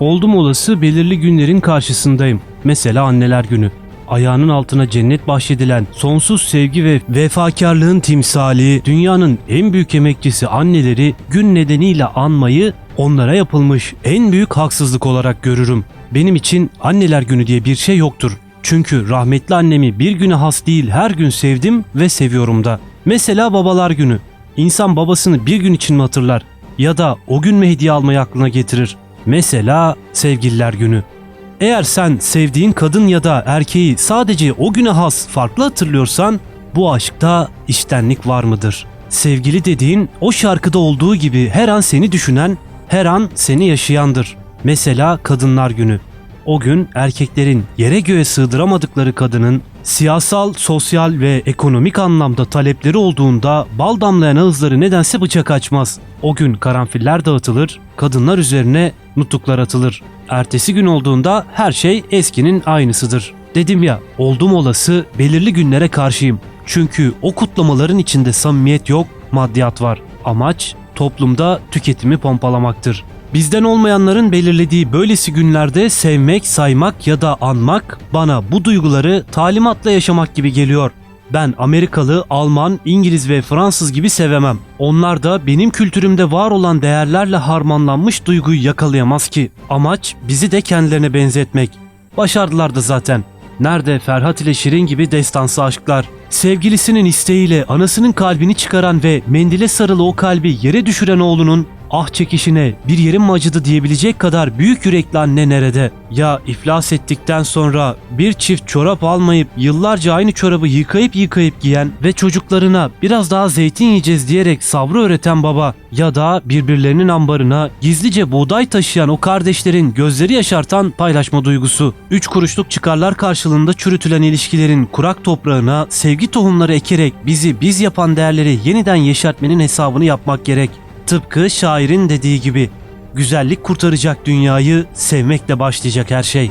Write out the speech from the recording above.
Oldum olası belirli günlerin karşısındayım. Mesela anneler günü. Ayağının altına cennet bahşedilen sonsuz sevgi ve vefakarlığın timsali, dünyanın en büyük emekçisi anneleri gün nedeniyle anmayı onlara yapılmış en büyük haksızlık olarak görürüm. Benim için anneler günü diye bir şey yoktur. Çünkü rahmetli annemi bir güne has değil her gün sevdim ve seviyorum da. Mesela babalar günü. İnsan babasını bir gün için mi hatırlar? Ya da o gün mü hediye almayı aklına getirir? Mesela sevgililer günü. Eğer sen sevdiğin kadın ya da erkeği sadece o güne has farklı hatırlıyorsan bu aşkta iştenlik var mıdır? Sevgili dediğin o şarkıda olduğu gibi her an seni düşünen, her an seni yaşayandır. Mesela Kadınlar Günü. O gün erkeklerin yere göğe sığdıramadıkları kadının siyasal, sosyal ve ekonomik anlamda talepleri olduğunda bal damlayan ağızları nedense bıçak açmaz. O gün karanfiller dağıtılır, kadınlar üzerine nutuklar atılır. Ertesi gün olduğunda her şey eskinin aynısıdır. Dedim ya, oldum olası belirli günlere karşıyım. Çünkü o kutlamaların içinde samimiyet yok, maddiyat var. Amaç toplumda tüketimi pompalamaktır. Bizden olmayanların belirlediği böylesi günlerde sevmek, saymak ya da anmak bana bu duyguları talimatla yaşamak gibi geliyor. Ben Amerikalı, Alman, İngiliz ve Fransız gibi sevemem. Onlar da benim kültürümde var olan değerlerle harmanlanmış duyguyu yakalayamaz ki. Amaç bizi de kendilerine benzetmek. Başardılar da zaten. Nerede Ferhat ile Şirin gibi destansı aşklar? Sevgilisinin isteğiyle anasının kalbini çıkaran ve mendile sarılı o kalbi yere düşüren oğlunun ah çekişine bir yerim mi acıdı diyebilecek kadar büyük yürekli anne nerede? Ya iflas ettikten sonra bir çift çorap almayıp yıllarca aynı çorabı yıkayıp yıkayıp giyen ve çocuklarına biraz daha zeytin yiyeceğiz diyerek sabrı öğreten baba ya da birbirlerinin ambarına gizlice buğday taşıyan o kardeşlerin gözleri yaşartan paylaşma duygusu. Üç kuruşluk çıkarlar karşılığında çürütülen ilişkilerin kurak toprağına sevgi tohumları ekerek bizi biz yapan değerleri yeniden yeşertmenin hesabını yapmak gerek. Tıpkı şairin dediği gibi güzellik kurtaracak dünyayı sevmekle başlayacak her şey.